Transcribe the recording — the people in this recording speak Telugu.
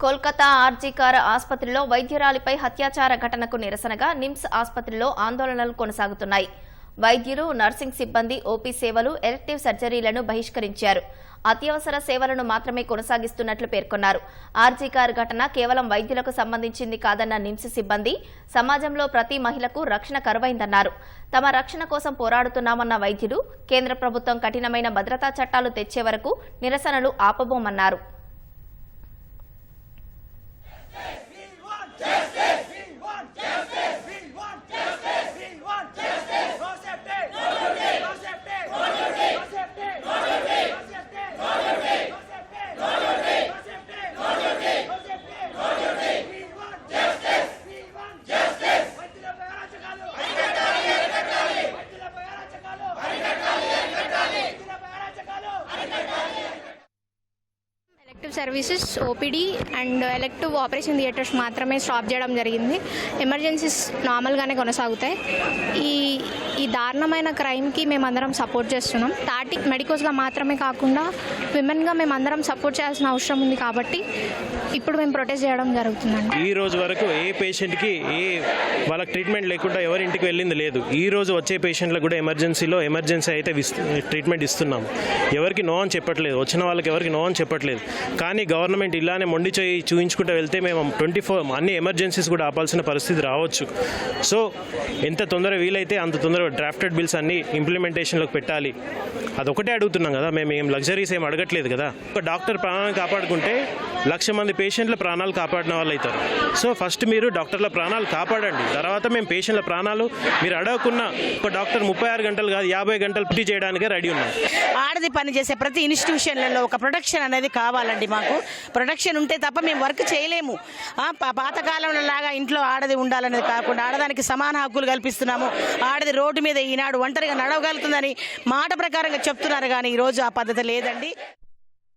కోల్కతా ఆర్జీకార్ ఆసుపత్రిలో వైద్యురాలిపై హత్యాచార ఘటనకు నిరసనగా నిమ్స్ ఆసుపత్రిలో ఆందోళనలు కొనసాగుతున్నాయి. వైద్యులు నర్సింగ్ సిబ్బంది ఓపీ సేవలు ఎలెక్టివ్ సర్జరీలను బహిష్కరించారు. అత్యవసర సేవలను మాత్రమే కొనసాగిస్తున్నట్లు పేర్కొన్నారు. ఆర్జీకార్ ఘటన కేవలం వైద్యులకు సంబంధించింది కాదన్న నిమ్స్ సిబ్బంది సమాజంలో ప్రతి మహిళకు రక్షణ కరువైందన్నారు. తమ రక్షణ కోసం పోరాడుతున్నామన్న వైద్యులు కేంద్ర ప్రభుత్వం కఠినమైన భద్రతా చట్టాలు తెచ్చే వరకు నిరసనలు ఆపబోమన్నారు. Services OPD and elective operation theatres మాత్రమే స్టాప్ చేయడం జరిగింది. ఎమర్జెన్సీస్ నార్మల్గానే కొనసాగుతాయి. ఈ ఈ దారుణమైన క్రైమ్కి మేమందరం సపోర్ట్ చేస్తున్నాం. టాటిక్ మెడికోస్గా మాత్రమే కాకుండా విమెన్గా మేమందరం సపోర్ట్ చేయాల్సిన అవసరం ఉంది కాబట్టి ఇప్పుడు మేము ప్రొటెస్ట్ చేయడం జరుగుతుందండి. ఈ రోజు వరకు ఏ పేషెంట్కి ఏ వాళ్ళకి ట్రీట్మెంట్ లేకుండా ఎవరి ఇంటికి వెళ్ళింది లేదు. ఈ రోజు వచ్చే పేషెంట్లకు కూడా ఎమర్జెన్సీలో ఎమర్జెన్సీ అయితే ట్రీట్మెంట్ ఇస్తున్నాం. ఎవరికి నో అని చెప్పట్లేదు. వచ్చిన వాళ్ళకి ఎవరికి నో అని చెప్పట్లేదు. కానీ గవర్నమెంట్ ఇలానే మొండి చేయి చూయించుకుంటూ వెళ్తే మేము ట్వంటీ ఫోర్ అన్ని ఎమర్జెన్సీస్ కూడా ఆపాల్సిన పరిస్థితి రావచ్చు. సో ఎంత తొందర వీలైతే అంత తొందరగా డ్రాఫ్టెడ్ బిల్స్ అన్ని ఇంప్లిమెంటేషన్లోకి పెట్టాలి. అదొకటే అడుగుతున్నాం కదా మేము ఏం లగ్జరీస్ ఏం అడగట్లేదు కదా. ఒక డాక్టర్ ప్రాణాలను కాపాడుకుంటే లక్ష మంది పేషెంట్ల ప్రాణాలు కాపాడిన వాళ్ళు అవుతారు. సో ఫస్ట్ మీరు డాక్టర్ల ప్రాణాలు కాపాడండి. తర్వాత మేము పేషెంట్ల ప్రాణాలు మీరు అడగకున్న ఒక డాక్టర్ ముప్పై ఆరు గంటలు కాదు యాభై గంటలు పుట్టి చేయడానికే రెడీ ఉన్నాం. ఆడది పనిచేసే ప్రతి ఇన్స్టిట్యూషన్లలో ఒక ప్రొడక్షన్ అనేది కావాలండి మాకు. ప్రొడక్షన్ ఉంటే తప్ప మేము వర్క్ చేయలేము. పాతకాలంలో లాగా ఇంట్లో ఆడది ఉండాలనేది కాకుండా ఆడదానికి సమాన హక్కులు కల్పిస్తున్నాము. ఆడది రోడ్డు మీద మీద ఈనాడు ఒంటరిగా నడవగలుగుతుందని మాట ప్రకారంగా చెప్తున్నారు. కానీ ఈరోజు ఆ పద్ధతి లేదండి.